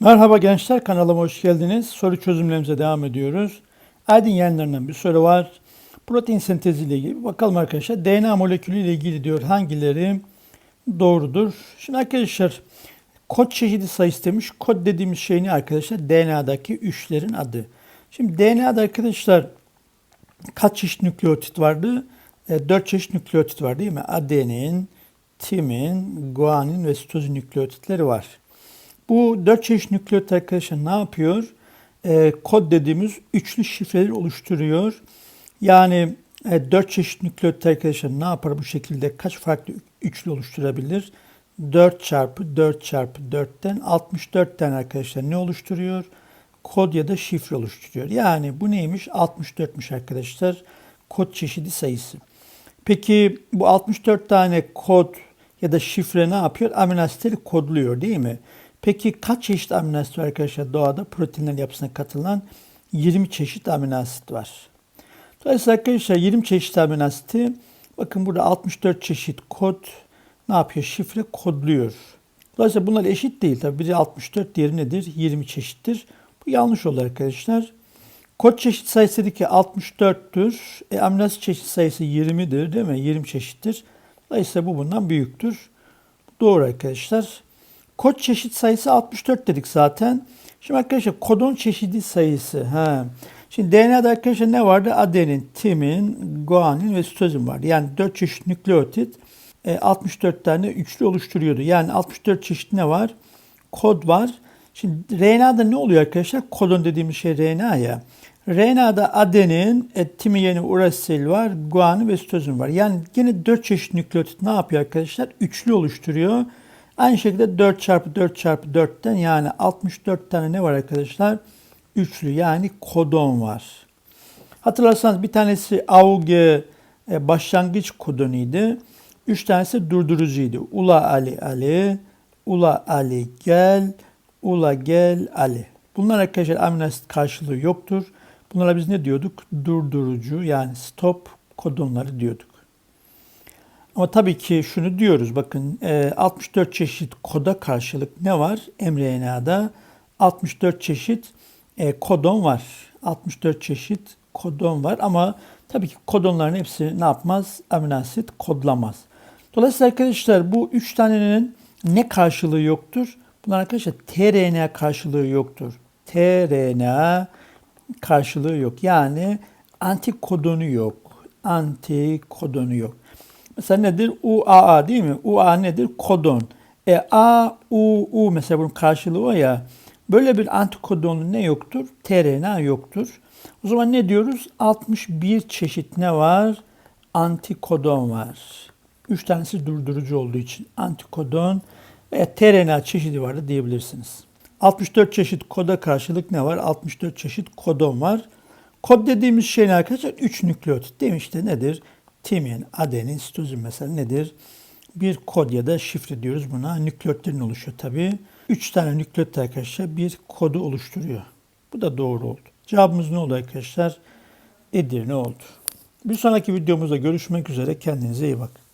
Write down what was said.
Merhaba gençler kanalıma hoş geldiniz. Soru çözümlerimize devam ediyoruz. Aydın yayınlarından bir soru var. Protein sentezi ile ilgili bakalım arkadaşlar. DNA molekülü ile ilgili diyor hangileri doğrudur? Şimdi arkadaşlar kod çeşidi sayısı demiş. Kod dediğimiz şey ne arkadaşlar? DNA'daki üçlerin adı. Şimdi DNA'da arkadaşlar kaç çeşit nükleotit vardı? E, 4 çeşit nükleotit var değil mi? Adenin, timin, guanin ve sitozin nükleotitleri var. Bu dört çeşit nükleotit arkadaşlar ne yapıyor? Ee, kod dediğimiz üçlü şifreleri oluşturuyor. Yani e, dört çeşit nükleotit arkadaşlar ne yapar bu şekilde? Kaç farklı üçlü oluşturabilir? 4 çarpı 4 çarpı 4'ten 64 tane arkadaşlar ne oluşturuyor? Kod ya da şifre oluşturuyor. Yani bu neymiş? 64'müş arkadaşlar. Kod çeşidi sayısı. Peki bu 64 tane kod ya da şifre ne yapıyor? Amino asitleri kodluyor değil mi? Peki kaç çeşit amino asit var arkadaşlar doğada proteinlerin yapısına katılan 20 çeşit amino asit var. Dolayısıyla arkadaşlar 20 çeşit amino asiti bakın burada 64 çeşit kod ne yapıyor? Şifre kodluyor. Dolayısıyla bunlar eşit değil. Tabii biri 64, diğeri nedir? 20 çeşittir. Bu yanlış oldu arkadaşlar. Kod çeşit sayısı dedi ki 64'tür. E, amino asit çeşit sayısı 20'dir değil mi? 20 çeşittir. Dolayısıyla bu bundan büyüktür. Doğru arkadaşlar. Kod çeşit sayısı 64 dedik zaten. Şimdi arkadaşlar kodon çeşidi sayısı. Ha. Şimdi DNA'da arkadaşlar ne vardı? Adenin, timin, guanin ve sitozin vardı. Yani 4 çeşit nükleotit e, 64 tane üçlü oluşturuyordu. Yani 64 çeşit ne var? Kod var. Şimdi RNA'da ne oluyor arkadaşlar? Kodon dediğimiz şey RNA ya. RNA'da adenin, e, timin urasil var, guanin ve sitozin var. Yani yine 4 çeşit nükleotit ne yapıyor arkadaşlar? Üçlü oluşturuyor. Aynı şekilde 4 çarpı 4 çarpı 4'ten yani 64 tane ne var arkadaşlar? Üçlü yani kodon var. Hatırlarsanız bir tanesi AUG e, başlangıç kodonuydu. Üç tanesi durdurucuydu. Ula Ali Ali, Ula Ali gel, Ula gel Ali. Bunlar arkadaşlar amino asit karşılığı yoktur. Bunlara biz ne diyorduk? Durdurucu yani stop kodonları diyorduk. Ama tabii ki şunu diyoruz bakın 64 çeşit koda karşılık ne var? mRNA'da 64 çeşit e, kodon var. 64 çeşit kodon var ama tabii ki kodonların hepsi ne yapmaz? Amino asit kodlamaz. Dolayısıyla arkadaşlar bu 3 tanenin ne karşılığı yoktur? Bunlar arkadaşlar tRNA karşılığı yoktur. tRNA karşılığı yok. Yani antikodonu yok. Antikodonu yok. Mesela nedir? UAA değil mi? UA nedir? Kodon. E A, U, U mesela bunun karşılığı o ya. Böyle bir antikodonlu ne yoktur? tRNA yoktur. O zaman ne diyoruz? 61 çeşit ne var? Antikodon var. 3 tanesi durdurucu olduğu için antikodon veya tRNA çeşidi var da diyebilirsiniz. 64 çeşit koda karşılık ne var? 64 çeşit kodon var. Kod dediğimiz şey ne arkadaşlar? 3 nükleotit değil mi? Nedir? Timin, adenin, sitozin mesela nedir? Bir kod ya da şifre diyoruz buna. Nükleotlerin oluşuyor tabii. Üç tane nükleot arkadaşlar bir kodu oluşturuyor. Bu da doğru oldu. Cevabımız ne oldu arkadaşlar? Edirne oldu. Bir sonraki videomuzda görüşmek üzere. Kendinize iyi bakın.